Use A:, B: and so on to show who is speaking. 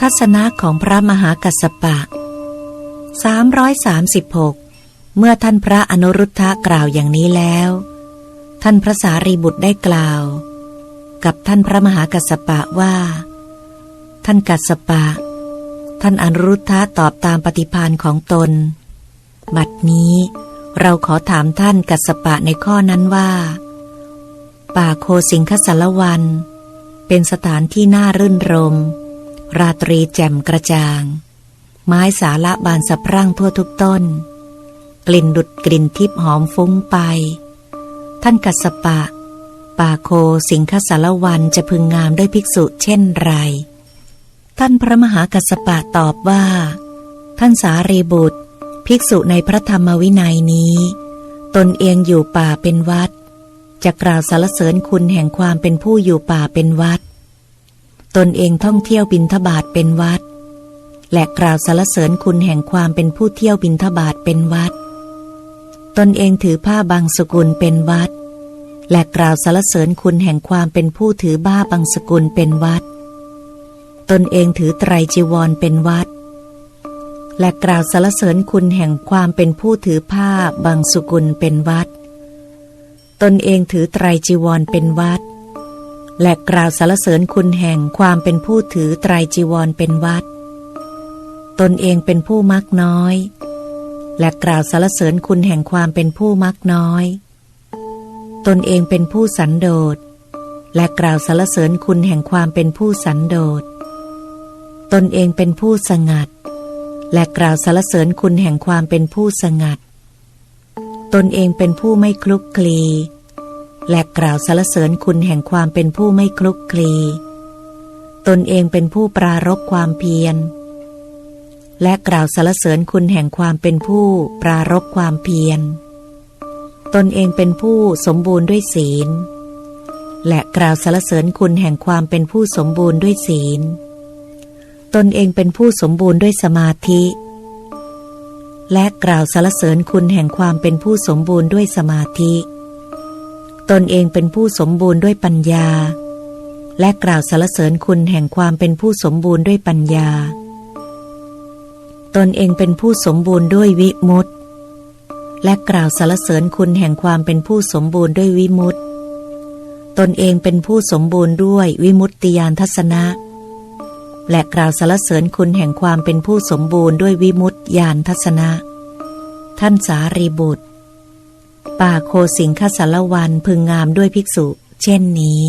A: ทัศนะของพระมหากัสสปะ 336 เมื่อท่านพระอนุรุทธะกล่าวอย่างนี้แล้ว ท่านพระสารีบุตรได้กล่าว กับท่านพระมหากัสสปะว่า ท่านกัสสปะ ท่านอนุรุทธะตอบตามปฏิพานของตน บัดนี้เราขอถามท่านกัสสปะในข้อนั้นว่า ป่าโคสิงคสารวัน เป็นสถานที่น่ารื่นรม ราตรีแจ่มกระจ่าง ไม้สาละบานสะพรั่งทั่วทุกต้น กลิ่นดุดกลิ่นทิพหอมฟุ้งไป ท่านกัสปะ ป่าโคสิงคสารวันจะพึงงามด้วยภิกษุเช่นไร ท่านพระมหากัสปะตอบว่า ท่านสารีบุตร ภิกษุในพระธรรมวินัยนี้ ตนเองอยู่ป่าเป็นวัด จะกล่าวสรรเสริญคุณแห่งความเป็นผู้อยู่ป่าเป็นวัด ตนเองท่องเที่ยวบินทบาทเป็นวัด และกล่าวสรรเสริญคุณแห่งความเป็นผู้เที่ยวบินทบาทเป็นวัด ตนเองถือผ้าบางสกุลเป็นวัด และกล่าวสรรเสริญคุณแห่งความเป็นผู้ถือบ้าบางสกุลเป็นวัด ตนเองถือไตรจีวรเป็นวัด และกล่าวสรรเสริญคุณแห่งความเป็นผู้ถือผ้าบางสกุลเป็นวัด ตนเองถือไตรจีวรเป็นวัด และกล่าวสรรเสริญคุณแห่งความเป็นผู้ถือไตรจีวรเป็นวัด ตนเองเป็นผู้มักน้อย และกล่าวสรรเสริญคุณแห่งความเป็นผู้มักน้อย ตนเองเป็นผู้สันโดษ และกล่าวสรรเสริญคุณแห่งความเป็นผู้สันโดษ ตนเองเป็นผู้สงัด และกล่าวสรรเสริญคุณแห่งความเป็นผู้สงัด ตนเองเป็นผู้ไม่คลุกคลี และกล่าวสรรเสริญคุณแห่งความเป็นผู้ไม่คลุกคลี ตนเองเป็นผู้ปรารบความเพียร และกล่าวสรรเสริญคุณแห่งความเป็นผู้ปรารบความเพียร ตนเองเป็นผู้สมบูรณ์ด้วยศีล และกล่าวสรรเสริญคุณแห่งความเป็นผู้สมบูรณ์ด้วยศีล ตนเองเป็นผู้สมบูรณ์ด้วยสมาธิ และกล่าวสรรเสริญคุณแห่งความเป็นผู้สมบูรณ์ด้วยสมาธิ ตนเองเป็นผู้สมบูรณ์ด้วยปัญญา และกล่าวสรรเสริญคุณแห่งความเป็นผู้สมบูรณ์ด้วยปัญญา ตนเองเป็นผู้สมบูรณ์ด้วยวิมุตติ และกล่าวสรรเสริญคุณแห่งความเป็นผู้สมบูรณ์ด้วยวิมุตติ ตนเองเป็นผู้สมบูรณ์ด้วยวิมุตติยานทัศนะ และกล่าวสรรเสริญคุณแห่งความเป็นผู้สมบูรณ์ด้วยวิมุตติยานทัศนะ ท่านสารีบุตร ป่าโคสิงคสารวันพึงงามด้วยภิกษุ เช่นนี้